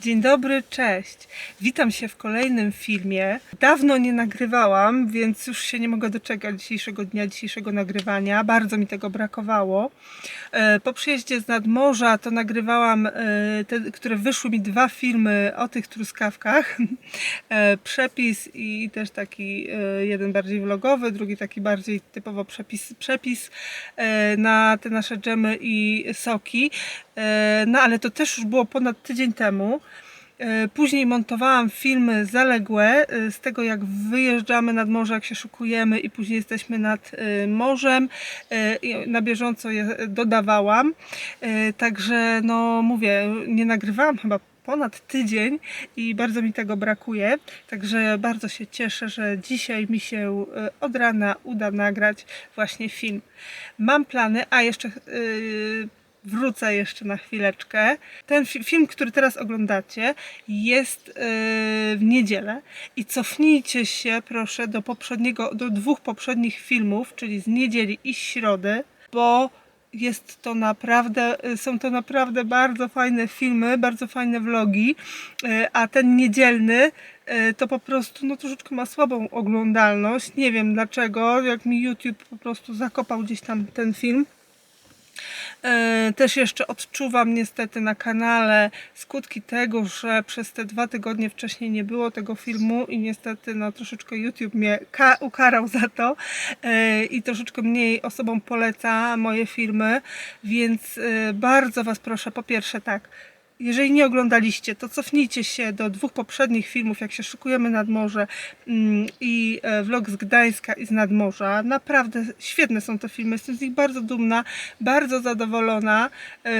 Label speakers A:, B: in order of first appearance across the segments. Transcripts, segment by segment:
A: Dzień dobry, cześć. Witam się w kolejnym filmie. Dawno nie nagrywałam, więc już się nie mogę doczekać dzisiejszego dnia, dzisiejszego nagrywania. Bardzo mi tego brakowało. E, Po przyjeździe z nadmorza to nagrywałam, e, te, które wyszły mi dwa filmy o tych truskawkach. E, Przepis i też taki jeden bardziej vlogowy, drugi taki bardziej typowo przepis, przepis na te nasze dżemy i soki. No ale to też już było ponad tydzień temu. E, Później montowałam filmy zaległe e, z tego, jak wyjeżdżamy nad morze, jak się szukujemy i później jesteśmy nad e, morzem. Na bieżąco je dodawałam. Także, no mówię, nie nagrywałam chyba ponad tydzień i bardzo mi tego brakuje. Także bardzo się cieszę, że dzisiaj mi się od rana uda nagrać właśnie film. Mam plany, a jeszcze. Wrócę jeszcze na chwileczkę. Ten fi- film, który teraz oglądacie, jest yy, w niedzielę i cofnijcie się proszę do poprzedniego, do dwóch poprzednich filmów, czyli z niedzieli i środy, bo jest to naprawdę, y, są to naprawdę bardzo fajne filmy, bardzo fajne vlogi, y, a ten niedzielny y, to po prostu no troszeczkę ma słabą oglądalność. Nie wiem dlaczego, jak mi YouTube po prostu zakopał gdzieś tam ten film. E, Też jeszcze odczuwam niestety na kanale skutki tego, że przez te dwa tygodnie wcześniej nie było tego filmu i niestety no, troszeczkę YouTube mnie ka- ukarał za to e, i troszeczkę mniej osobom poleca moje filmy, więc e, bardzo Was proszę, po pierwsze tak, jeżeli nie oglądaliście, to cofnijcie się do dwóch poprzednich filmów, jak się szykujemy nad morze mm, i e, vlog z Gdańska i z nadmorza. Naprawdę świetne są te filmy, jestem z nich bardzo dumna, bardzo zadowolona. E,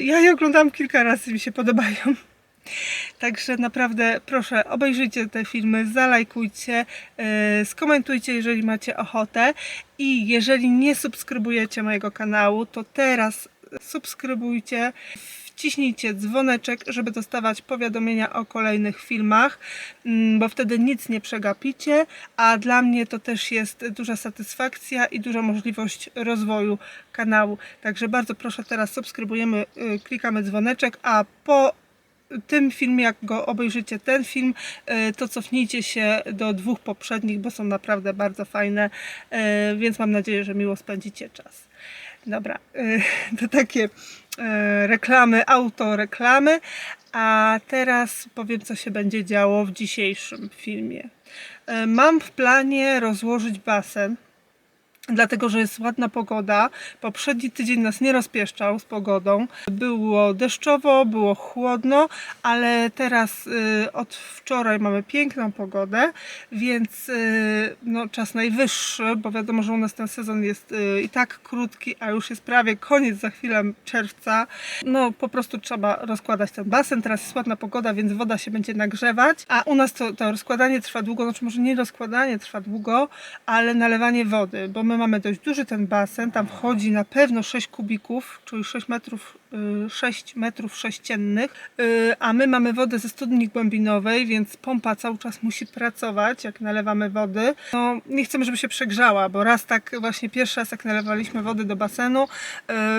A: Ja je oglądałam kilka razy, mi się podobają. Także naprawdę proszę, obejrzyjcie te filmy, zalajkujcie, e, skomentujcie, jeżeli macie ochotę. I jeżeli nie subskrybujecie mojego kanału, to teraz subskrybujcie, wciśnijcie dzwoneczek, żeby dostawać powiadomienia o kolejnych filmach, mm, bo wtedy nic nie przegapicie, a dla mnie to też jest duża satysfakcja i duża możliwość rozwoju kanału. Także bardzo proszę, teraz subskrybujemy, y, klikamy dzwoneczek, a po tym filmie, jak go obejrzycie, ten film, y, to cofnijcie się do dwóch poprzednich, bo są naprawdę bardzo fajne, y, więc mam nadzieję, że miło spędzicie czas. Dobra, y, to takie y, reklamy, autoreklamy, a teraz powiem, co się będzie działo w dzisiejszym filmie. Y, Mam w planie rozłożyć basen, dlatego że jest ładna pogoda. Poprzedni tydzień nas nie rozpieszczał z pogodą. Było deszczowo, było chłodno, ale teraz y, od wczoraj mamy piękną pogodę, więc y, no, czas najwyższy, bo wiadomo, że u nas ten sezon jest y, i tak krótki, a już jest prawie koniec za chwilę czerwca. No po prostu trzeba rozkładać ten basen. Teraz jest ładna pogoda, więc woda się będzie nagrzewać, a u nas to, to rozkładanie trwa długo, znaczy może nie rozkładanie trwa długo, ale nalewanie wody, bo my mamy dość duży ten basen, tam wchodzi na pewno 6 kubików, czyli 6 metrów, 6 metrów sześciennych, y, a my mamy wodę ze studni głębinowej, więc pompa cały czas musi pracować, jak nalewamy wody. No, nie chcemy, żeby się przegrzała, bo raz tak właśnie pierwszy raz jak nalewaliśmy wody do basenu,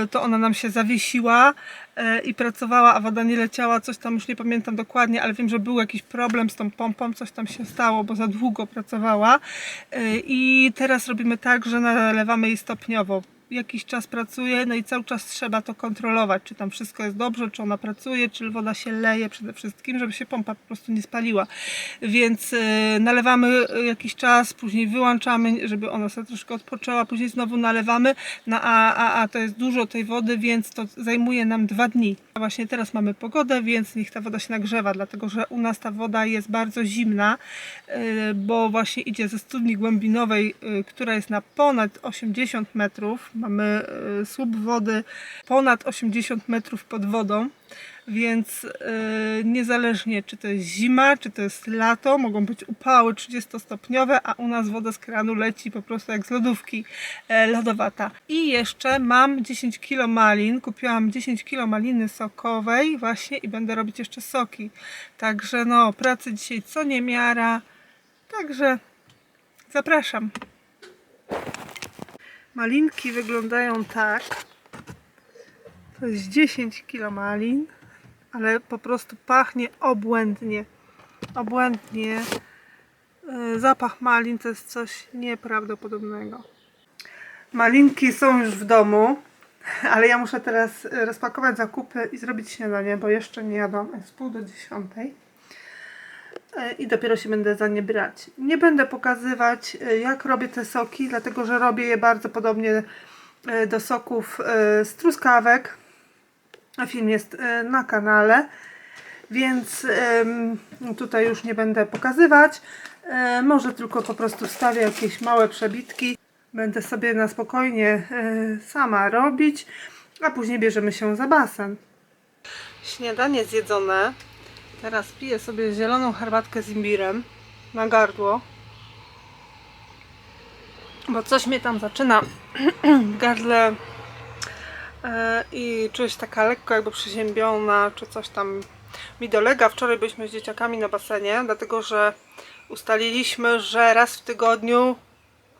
A: y, to ona nam się zawiesiła y, i pracowała, a woda nie leciała, coś tam już nie pamiętam dokładnie, ale wiem, że był jakiś problem z tą pompą, coś tam się stało, bo za długo pracowała. Y, I teraz robimy tak, że nalewamy jej stopniowo. Jakiś czas pracuje, no i cały czas trzeba to kontrolować, czy tam wszystko jest dobrze, czy ona pracuje, czy woda się leje przede wszystkim, żeby się pompa po prostu nie spaliła. Więc y, nalewamy jakiś czas, później wyłączamy, żeby ona sobie troszkę odpoczęła, później znowu nalewamy, no a, a, a to jest dużo tej wody, więc to zajmuje nam dwa dni. A właśnie teraz mamy pogodę, więc niech ta woda się nagrzewa, dlatego że u nas ta woda jest bardzo zimna, y, bo właśnie idzie ze studni głębinowej, y, która jest na ponad 80 metrów. Mamy y, słup wody ponad 80 metrów pod wodą, więc y, niezależnie czy to jest zima, czy to jest lato, mogą być upały 30-stopniowe, a u nas woda z kranu leci po prostu jak z lodówki e, lodowata. I jeszcze mam 10 kg malin, kupiłam 10 kg maliny sokowej właśnie i będę robić jeszcze soki. Także no, pracy dzisiaj co niemiara. Także zapraszam. Malinki wyglądają tak. To jest 10 kg malin, ale po prostu pachnie obłędnie. Obłędnie. Yy, Zapach malin to jest coś nieprawdopodobnego. Malinki są już w domu, ale ja muszę teraz rozpakować zakupy i zrobić śniadanie, bo jeszcze nie jadłam. Jest pół do dziesiątej. Y, I dopiero się będę za nie brać. Nie będę pokazywać, y, jak robię te soki, dlatego że robię je bardzo podobnie y, do soków z truskawek. Film jest na kanale, więc tutaj już nie będę pokazywać. Może tylko po prostu wstawię jakieś małe przebitki. Będę sobie na spokojnie sama robić, a później bierzemy się za basen. Śniadanie zjedzone. Teraz piję sobie zieloną herbatkę z imbirem na gardło. Bo coś mnie tam zaczyna w gardle e, i czuję się taka lekko jakby przeziębiona, czy coś tam mi dolega. Wczoraj byliśmy z dzieciakami na basenie, dlatego że ustaliliśmy, że raz w tygodniu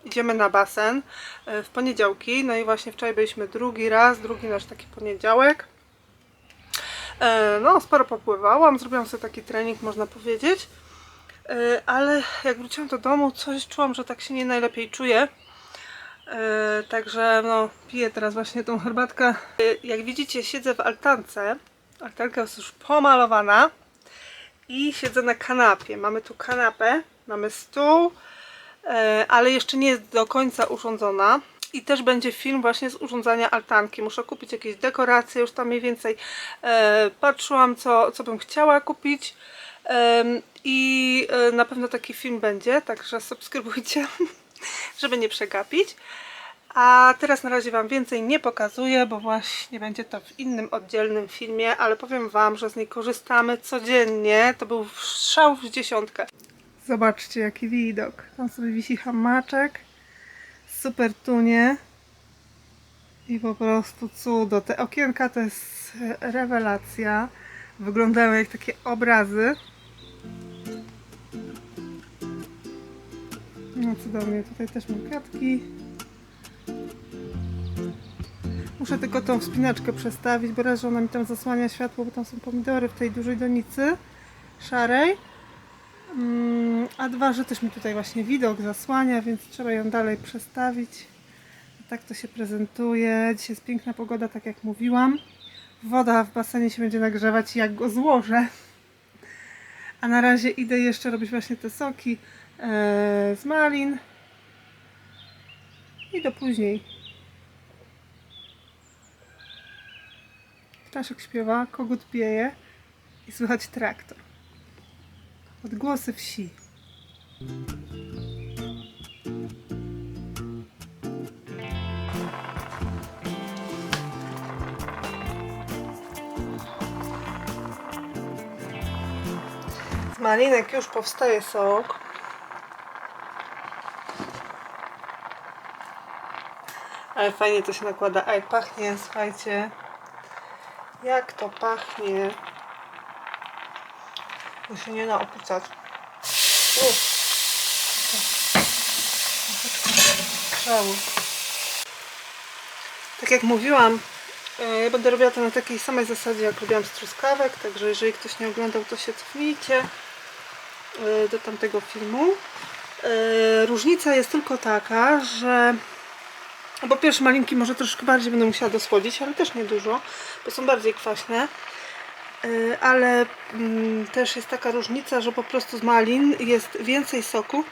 A: idziemy na basen e, w poniedziałki. No i właśnie wczoraj byliśmy drugi raz, drugi nasz taki poniedziałek. E, No, sporo popływałam, zrobiłam sobie taki trening, można powiedzieć. E, Ale jak wróciłam do domu, coś czułam, że tak się nie najlepiej czuję. E, Także no, piję teraz właśnie tą herbatkę. Jak widzicie, siedzę w altance. Altanka jest już pomalowana. I siedzę na kanapie. Mamy tu kanapę, mamy stół, ale jeszcze nie jest do końca urządzona. I też będzie film właśnie z urządzania altanki. Muszę kupić jakieś dekoracje, już tam mniej więcej e, patrzyłam, co, co bym chciała kupić. Em, I e, na pewno taki film będzie, także subskrybujcie, żeby nie przegapić. A teraz na razie Wam więcej nie pokazuję, bo właśnie będzie to w innym oddzielnym filmie, ale powiem Wam, że z niej korzystamy codziennie. To był strzał w dziesiątkę. Zobaczcie jaki widok. Tam sobie wisi hamaczek. Super tunie. I po prostu cudo. Te okienka to jest rewelacja. Wyglądają jak takie obrazy. No cudownie. Tutaj też mam kwiatki. Muszę tylko tą wspinaczkę przestawić, bo raz, że ona mi tam zasłania światło, bo tam są pomidory w tej dużej donicy szarej. Mm, A dwa, że też mi tutaj właśnie widok zasłania, więc trzeba ją dalej przestawić. Tak to się prezentuje. Dzisiaj jest piękna pogoda, tak jak mówiłam. Woda w basenie się będzie nagrzewać, jak go złożę. A na razie idę jeszcze robić właśnie te soki e, z malin. I do później. Ptaszek śpiewa, kogut pieje i słychać traktor. Odgłosy wsi. Z malinek już powstaje sok. Ale fajnie to się nakłada. A jak pachnie, słuchajcie. Jak to pachnie. To się nie da opucać. Tak jak mówiłam, e, ja będę robiła to na takiej samej zasadzie, jak robiłam z truskawek, także jeżeli ktoś nie oglądał, to się cofnijcie e, do tamtego filmu. E, Różnica jest tylko taka, że bo pierwsze malinki może troszkę bardziej będę musiała dosłodzić, ale też nie dużo, bo są bardziej kwaśne. Yy, Ale mm, też jest taka różnica, że po prostu z malin jest więcej soku,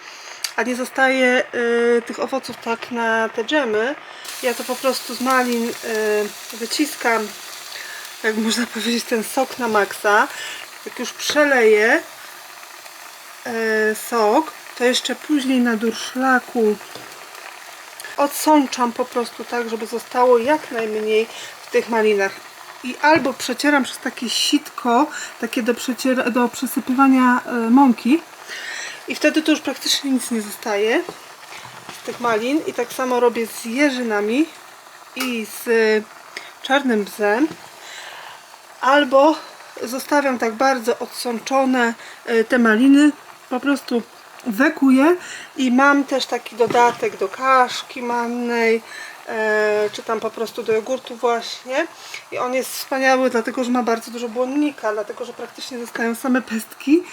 A: a nie zostaje yy, tych owoców tak na te dżemy. Ja to po prostu z malin yy, wyciskam, jak można powiedzieć, ten sok na maksa. Jak już przeleję sok, to jeszcze później na durszlaku odsączam po prostu tak, żeby zostało jak najmniej w tych malinach. I albo przecieram przez takie sitko, takie do, do przesypywania e, mąki. I wtedy to już praktycznie nic nie zostaje z tych malin. I tak samo robię z jeżynami i z e, czarnym bzem. Albo zostawiam tak bardzo odsączone e, te maliny, po prostu wekuję i mam też taki dodatek do kaszki mannej, czy tam po prostu do jogurtu właśnie. I on jest wspaniały, dlatego że ma bardzo dużo błonnika, dlatego że praktycznie zostają same pestki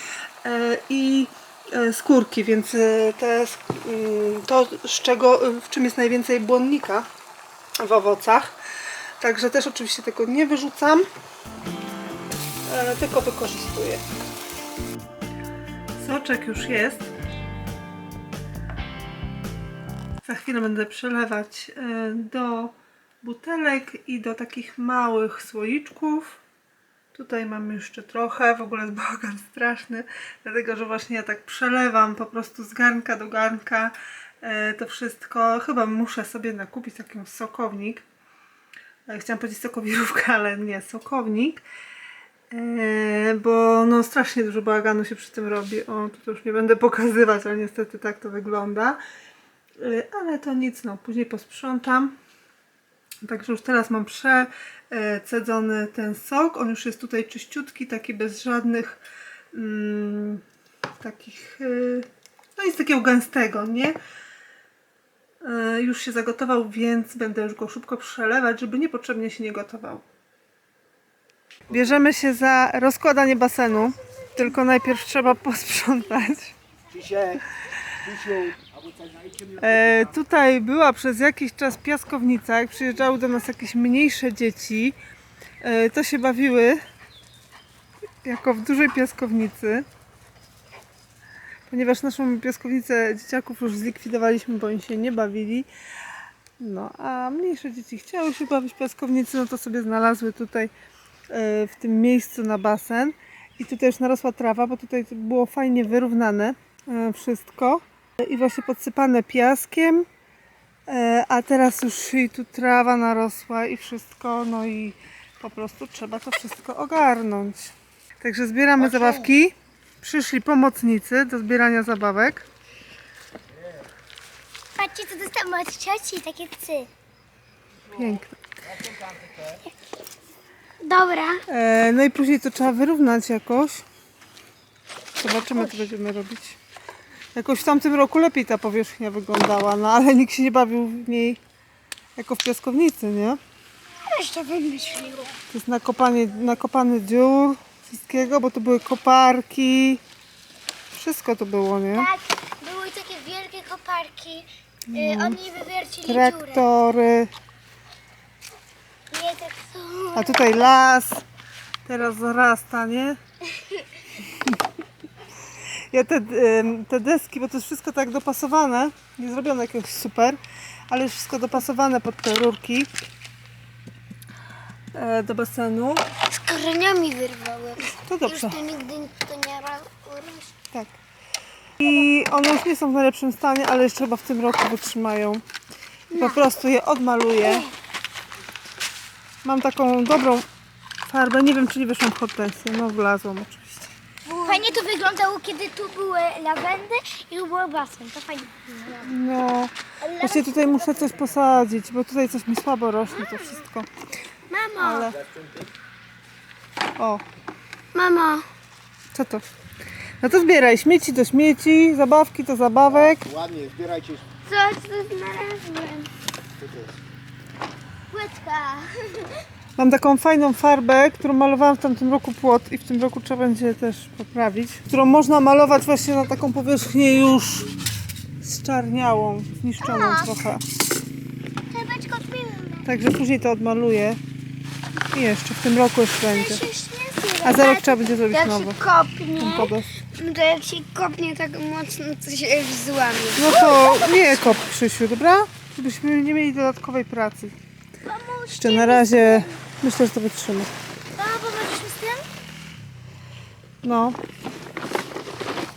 A: e, i e, skórki, więc e, te, mm, to z czego, w czym jest najwięcej błonnika w owocach. Także też oczywiście tego nie wyrzucam, e, tylko wykorzystuję. Soczek już jest. Za chwilę będę przelewać e, do butelek i do takich małych słoiczków. Tutaj mam jeszcze trochę, w ogóle jest bałagan straszny, dlatego że właśnie ja tak przelewam po prostu z garnka do garnka e, to wszystko. Chyba muszę sobie nakupić taki sokownik. E, Chciałam powiedzieć sokowirówkę, ale nie, sokownik. Bo no strasznie dużo bałaganu się przy tym robi. O, tu to już nie będę pokazywać, ale niestety tak to wygląda. E, Ale to nic, no, później posprzątam. Także już teraz mam przecedzony ten sok. On już jest tutaj czyściutki, taki bez żadnych mm, takich, y, no nic takiego gęstego, nie? Y, Już się zagotował, więc będę już go szybko przelewać, żeby niepotrzebnie się nie gotował. Bierzemy się za rozkładanie basenu, tylko najpierw trzeba posprzątać.
B: Krzysiek, Krzysiu,
A: E, tutaj była przez jakiś czas piaskownica, jak przyjeżdżały do nas jakieś mniejsze dzieci, e, to się bawiły jako w dużej piaskownicy. Ponieważ naszą piaskownicę dzieciaków już zlikwidowaliśmy, bo oni się nie bawili. No, a mniejsze dzieci chciały się bawić piaskownicy, no to sobie znalazły tutaj e, w tym miejscu na basen. I tutaj już narosła trawa, bo tutaj było fajnie wyrównane wszystko i właśnie podsypane piaskiem, e, a teraz już i tu trawa narosła i wszystko, no i po prostu trzeba to wszystko ogarnąć. Także zbieramy zabawki. Przyszli pomocnicy do zbierania zabawek.
C: Patrzcie, co dostałam od cioci, takie cy.
A: Piękne.
C: Dobra.
A: E, no i później to trzeba wyrównać jakoś. Zobaczymy, co będziemy robić. Jakoś w tamtym roku lepiej ta powierzchnia wyglądała, no ale nikt się nie bawił w niej jako w piaskownicy, nie?
C: Jeszcze wymyślił.
A: To jest nakopanie, nakopany dziur, wszystkiego, bo to były koparki. Wszystko to było, nie?
C: Tak, były takie wielkie koparki. Y, oni wywiercili dziurę.
A: Traktory,
C: Nie tak są.
A: a tutaj las. Teraz zarasta, nie? Ja te, te deski, bo to jest wszystko tak dopasowane, nie zrobione jakiegoś super, ale jest wszystko dopasowane pod te rurki e, do basenu.
C: Z korzeniami wyrwałem.
A: To dobrze.
C: Już tu nigdy to nie urośnie.
A: Tak. I one już nie są w najlepszym stanie, ale jeszcze chyba w tym roku wytrzymają. Po prostu je odmaluję. Mam taką dobrą farbę. Nie wiem, czy nie wyszłam w hortensję. No, wlazłam oczywiście.
C: Fajnie to wyglądało, kiedy tu były lawendy i tu był basen. To fajnie wyglądało.
A: No, właśnie tutaj muszę coś posadzić, bo tutaj coś mi słabo rośnie to wszystko.
C: Mamo,
A: Ale... O,
C: mamo.
A: co to? No to zbieraj śmieci do śmieci, zabawki do zabawek.
B: ładnie, zbierajcie.
C: Coś tu znalazłem.
B: Co to jest?
C: Płytka.
A: Mam taką fajną farbę, którą malowałam w tamtym roku płot i w tym roku trzeba będzie też poprawić. Którą można malować właśnie na taką powierzchnię już zczarniałą, zniszczoną trochę.
C: Czepeczko pilne.
A: Także później to odmaluję. I jeszcze w tym roku już będzie. A za rok trzeba będzie zrobić
C: Jak
A: nowy.
C: się kopnie, no to jak się kopnie tak mocno, to się złamie.
A: No to nie kop Krzysiu, dobra? Żebyśmy nie mieli dodatkowej pracy. Jeszcze na razie myślę, że to wytrzyma.
C: Mama, pomożesz mi z tym?
A: No.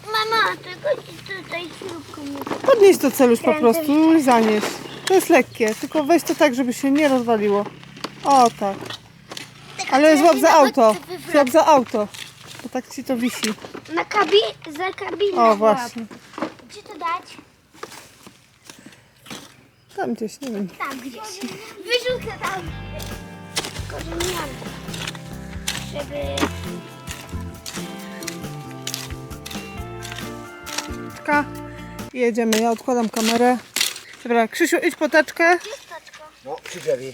C: Mama, tylko ci tutaj śrubką nie
A: Podnieś to celuś po prostu i zanieś. To jest lekkie, tylko weź to tak, żeby się nie rozwaliło. O tak. Ale złap za auto. Złap za auto. Bo tak ci to wisi.
C: Na kabi za kabinę.
A: O właśnie.
C: Gdzie to dać?
A: Tam gdzieś, nie wiem.
C: Tam gdzieś. Wyrzucę tam. Korzeniami. Żeby...
A: Taka. Jedziemy. Ja odkładam kamerę. Dobra, Krzysiu, idź po teczkę.
B: No, przy drzewie.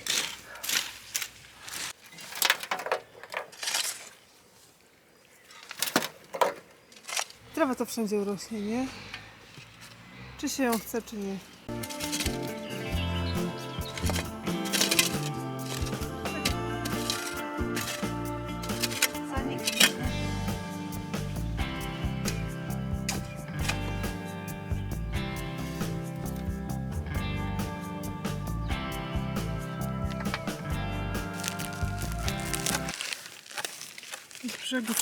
A: Trawa to wszędzie rośnie, nie? Czy się ją chce, czy nie.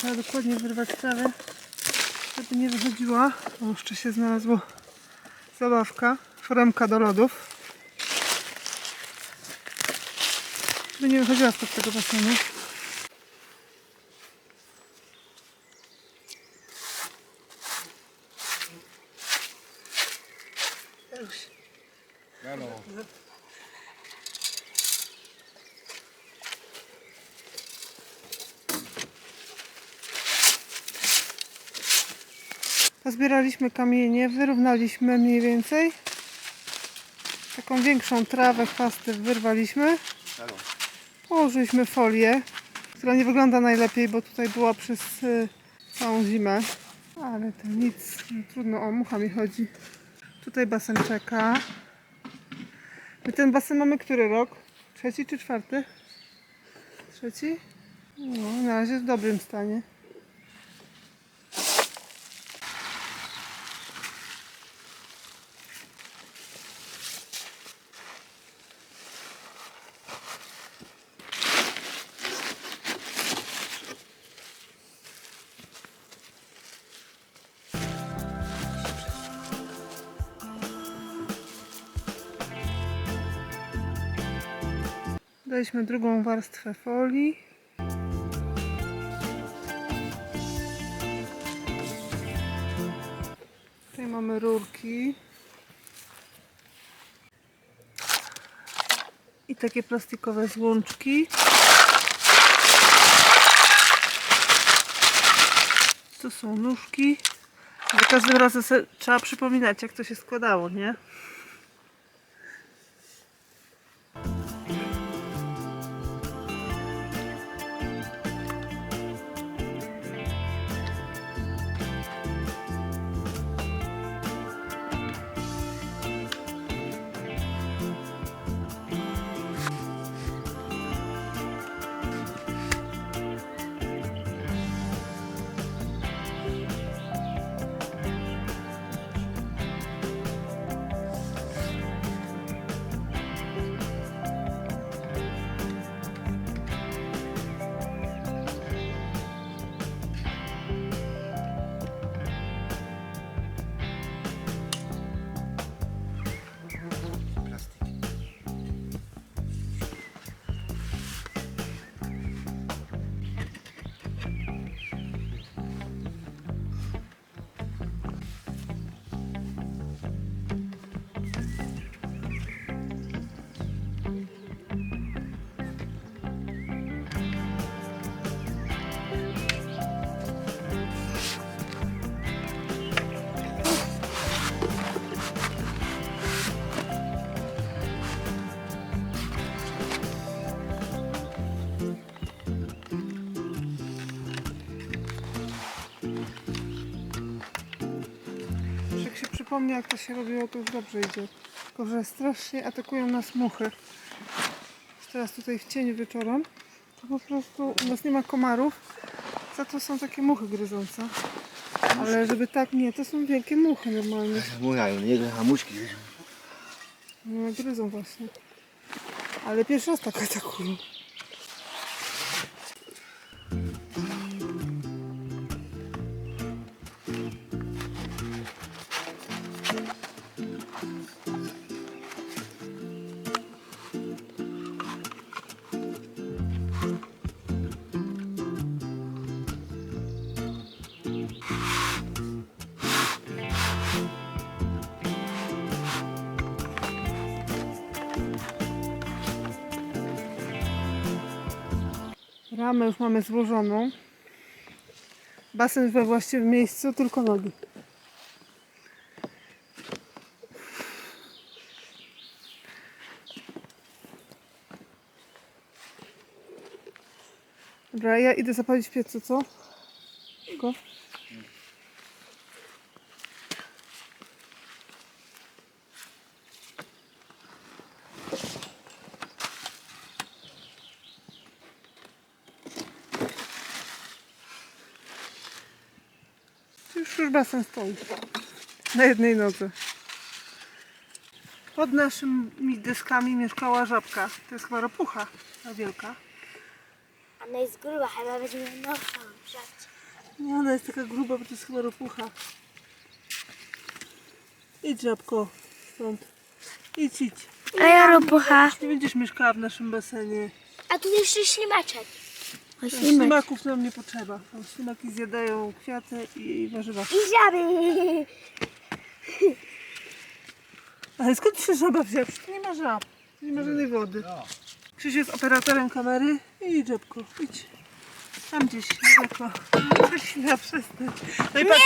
A: Trzeba dokładnie wyrwać trawę, żeby nie wychodziła. O, jeszcze się znalazło zabawka, foremka do lodów. Żeby nie wychodziła spod tego basenu. Pozbieraliśmy kamienie, wyrównaliśmy mniej więcej. Taką większą trawę, chwasty wyrwaliśmy. Położyliśmy folię, która nie wygląda najlepiej, bo tutaj była przez y, całą zimę. Ale to nic, no trudno, o mucha mi chodzi. Tutaj basen czeka. My ten basen mamy który rok? Trzeci czy czwarty? Trzeci? No, na razie w dobrym stanie. Daliśmy drugą warstwę folii. Tutaj mamy rurki. I takie plastikowe złączki. Tu są nóżki. Za każdym razem trzeba przypominać, jak to się składało, nie? Już Jak to się robiło, to już dobrze idzie. Tylko, że strasznie atakują nas muchy. Teraz tutaj w cieniu wieczorem, to po prostu u nas nie ma komarów, za to są takie muchy gryzące. Ale żeby tak, nie, to są wielkie muchy normalnie.
B: Mówiają, nie hamuszki.
A: No, gryzą właśnie. Ale pierwszy raz tak atakują. Plamę już mamy złożoną. Basen we właściwym miejscu, tylko nogi. Dobra, ja idę zapalić piecu, co? Go. Już, basen stoi. Na jednej nodze. Pod naszymi deskami mieszkała żabka. To jest chyba ropucha, ta wielka.
C: Ona jest gruba, chyba będziemy nową brać.
A: Nie, ona jest taka gruba, bo to jest chyba ropucha. Idź żabko stąd. Idź, idź.
C: A ja ropucha.
A: Nie będziesz mieszkała w naszym basenie.
C: A tu jeszcze ślimaczek. O,
A: Ślimaków nam nie potrzeba. Tam ślimaki zjadają kwiaty i warzywa.
C: I żaby.
A: Ale skąd się żaba wzięła? Przecież tu nie ma żab. Nie ma żadnej wody. Krzyś jest operatorem kamery. Idź żabko, idź. Tam gdzieś, daleko. Coś na przestań. No i patrz,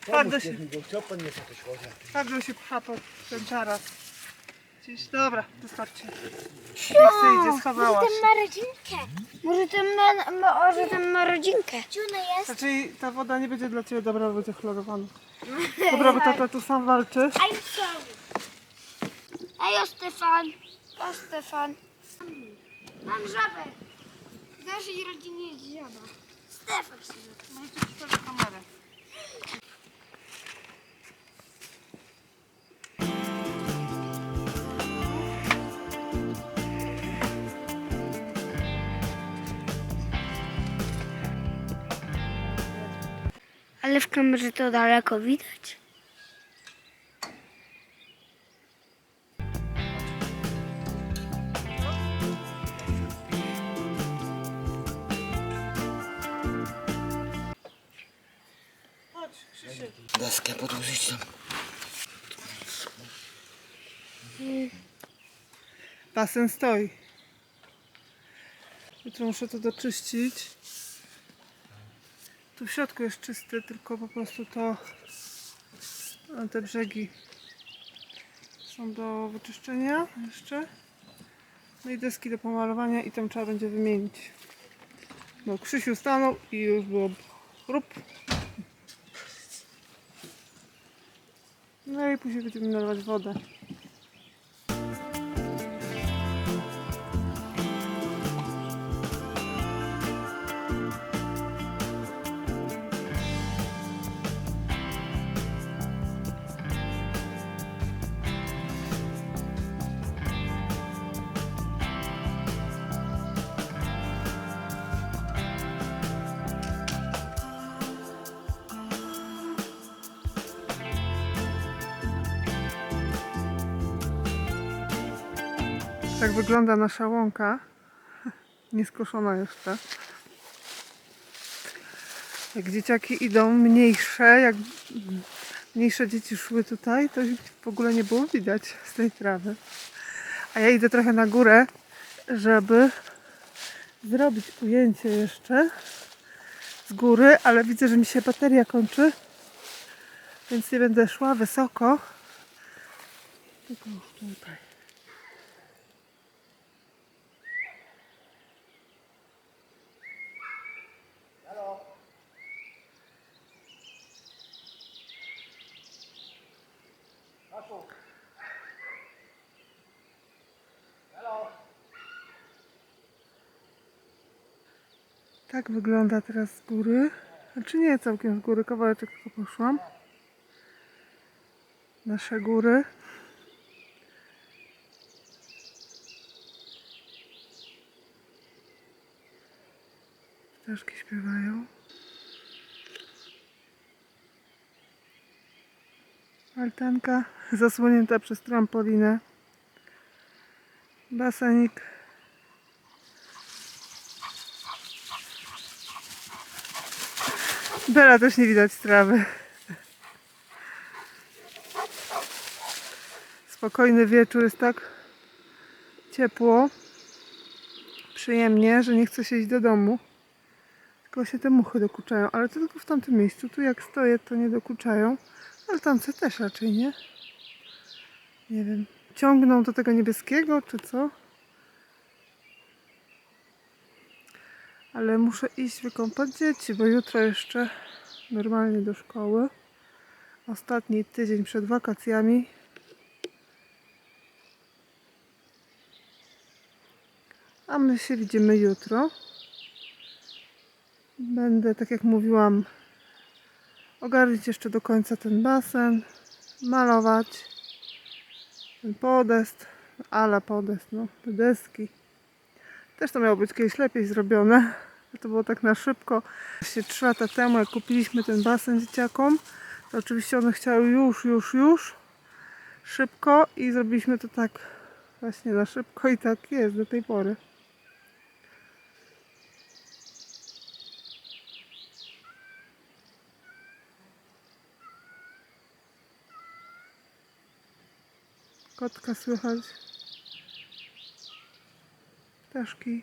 A: twardo się,
B: Co pan nie woda?
A: twardo się pcha pod ten taras. Gdzieś, dobra, wystarczy. Niech sobie idzie, schowała
C: Może
A: się.
C: ten ma rodzinkę. Może ten ma, może ten ma rodzinkę. Jest?
A: Znaczy ta woda nie będzie dla Ciebie dobra, bo będzie chlorowana. Dobra, bo tata tu sam walczy.
C: I'm sorry. Ej, o Stefan. O Stefan. Mam żabę. W naszej rodzinie jest żaba. Stefan się nazywa.
A: Możecie przyjść kamerę.
C: Ale w kamerze to daleko widać.
B: Deskę podłożyć tam.
A: Basen stoi. Jutro muszę to doczyścić. Tu w środku jest czysty, tylko po prostu to a te brzegi są do wyczyszczenia jeszcze. No i deski do pomalowania i tam trzeba będzie wymienić. No Krzysiu stanął i już było chrup. No i później będziemy nalewać wodę. Wygląda nasza łąka. Nieskoszona jeszcze. Jak dzieciaki idą mniejsze, jak mniejsze dzieci szły tutaj, to w ogóle nie było widać z tej trawy. A ja idę trochę na górę, żeby zrobić ujęcie jeszcze z góry, ale widzę, że mi się bateria kończy, więc nie będę szła wysoko, tylko już tutaj. Tak wygląda teraz z góry. Znaczy nie całkiem z góry, kawałeczek tylko poszłam. Nasze góry. Ptaszki śpiewają. Altanka zasłonięta przez trampolinę. Basenik. Bela też nie widać trawy. Spokojny wieczór, jest tak ciepło, przyjemnie, że nie chce się iść do domu. Tylko się te muchy dokuczają, ale to tylko w tamtym miejscu. Tu jak stoję, to nie dokuczają, ale tamte też raczej nie. Nie wiem, ciągną do tego niebieskiego, czy co? Ale muszę iść wykąpać dzieci, bo jutro jeszcze normalnie do szkoły. Ostatni tydzień przed wakacjami. A my się widzimy jutro. Będę, tak jak mówiłam, ogarnić jeszcze do końca ten basen, malować ten podest, ala podest, no, te deski. Też to miało być kiedyś lepiej zrobione. To było tak na szybko. Właśnie 3 lata temu, jak kupiliśmy ten basen dzieciakom, to oczywiście one chciały już, już, już szybko i zrobiliśmy to tak właśnie na szybko i tak jest do tej pory. Kotka słychać. Ptaszki.